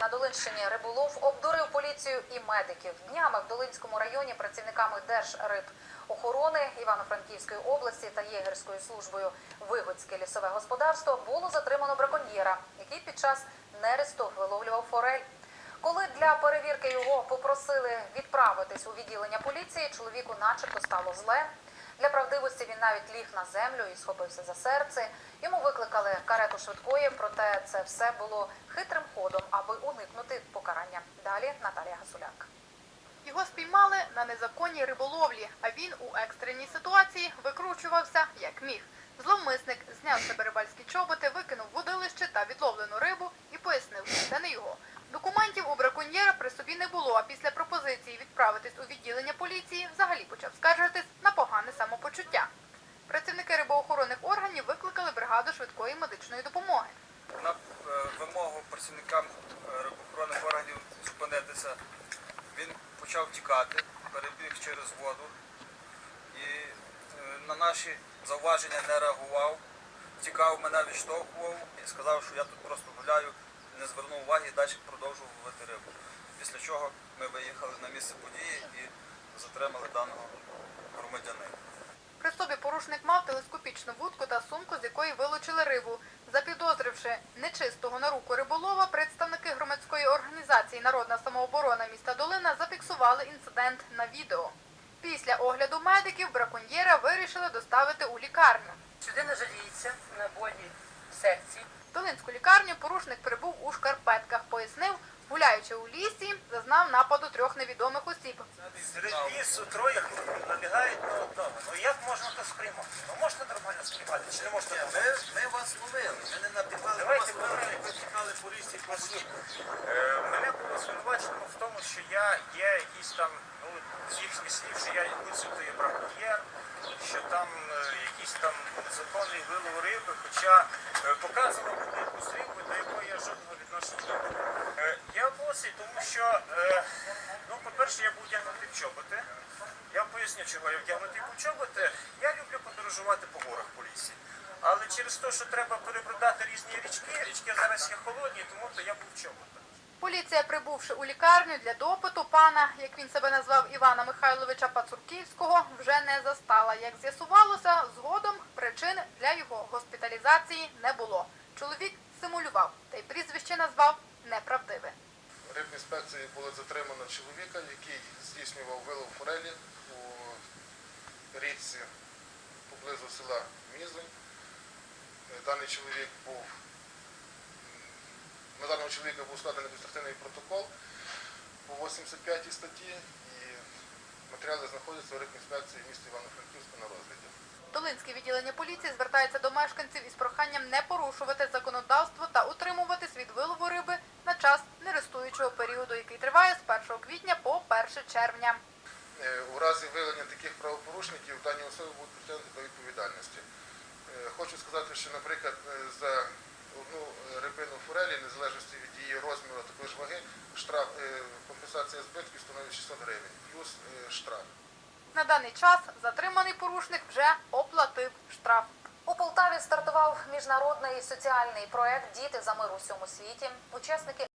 На Долинщині риболов обдурив поліцію і медиків. Днями в Долинському районі працівниками Держрибохорони Івано-Франківської області та Єгерською службою Вигодське лісове господарство було затримано браконьєра, який під час нересту виловлював форель. Коли для перевірки його попросили відправитись у відділення поліції, чоловіку начебто стало зле. Для правдивості він навіть ліг на землю і схопився за серце. Йому викликали карету швидкої, проте це все було хитрим ходом, аби уникнути покарання. Далі Наталія Гасуляк. Його спіймали на незаконній риболовлі, а він у екстреній ситуації викручувався як міг. Зловмисник зняв себе рибальські чоботи, викинув в водилище та відловлену рибу і пояснив, що це не його. Документів у браконьєра при собі не було, а після пропозиції відправитись у відділення поліції взагалі почав скаржитись на погане самопочуття. Працівники рибоохоронних органів викликали бригаду швидкої медичної допомоги. На е, вимогу працівникам е, рибоохоронних органів зупинитися, він почав тікати, перебіг через воду і е, на наші зауваження не реагував, тікав, мене відштовхував і сказав, що я тут просто гуляю, не звернув уваги і далі продовжував ловити рибу. Після чого ми виїхали на місце події і затримали даного громадянина. При собі порушник мав телескопічну вудку та сумку, з якої вилучили рибу. Запідозривши нечистого на руку риболова, представники громадської організації Народна самооборона міста Долина зафіксували інцидент на відео. Після огляду медиків браконьєра вирішили доставити у лікарню. Людина жаліється на болі в серці. В Долинську лікарню порушник прибув у шкарпетках. Пояснив, гуляючи у лісі, зазнав нападу трьох невідомих осіб. Серед лісу троє набігають на одного. Ну як можна то сприймати? Ну можна нормально сприймати, чи не можна? Ми, ми вас ловили, ми не набігали. Давайте ми викликали поліцію класів. Е, мене було звинувачено в тому, що я є якийсь там, ну, з їхніх слів, що я є браконьєр, що там е, якийсь там незаконний вилов риби, хоча е, показував мені якусь рибу, до якої я жодного відношення не маю. Е, я босий, тому що, е, ну, по-перше, я був вдягнутий в чоботи. Я вам поясню, чого я вдягнутий був в чоботи. Я люблю подорожувати по горах по лісі. Але через те, що треба перебродати різні річки, річки зараз є холодні, тому то я був в чоботах. Поліція, прибувши у лікарню для допиту пана, як він себе назвав Івана Михайловича Пацурківського, вже не застала. Як з'ясувалося, згодом причин для його госпіталізації не було. Чоловік симулював та й прізвище назвав неправдиве. Рибінспекції було затримано чоловіка, який здійснював вилов форелі у річці поблизу села Мізонь. Е, Даний чоловік був на даного чоловіка був складений адміністративний протокол по 85 статті і матеріали знаходяться у рибінспекції міста Івано-Франківська на розгляді. Долинське відділення поліції звертається до мешканців із проханням не порушувати законодавство та утримуватись від вилову риби час нерестуючого періоду, який триває з 1 квітня по 1 червня. Е, У разі виявлення таких правопорушників дані особи будуть притягнути до відповідальності. Е, Хочу сказати, що, наприклад, е, за одну рибину форелі, незалежності від її розміру, також ваги, штраф, компенсація збитків становить 600 гривень, плюс штраф. На даний час затриманий порушник вже оплатив штраф. У Полтаві стартував міжнародний соціальний проект Діти за мир у всьому світі. Учасники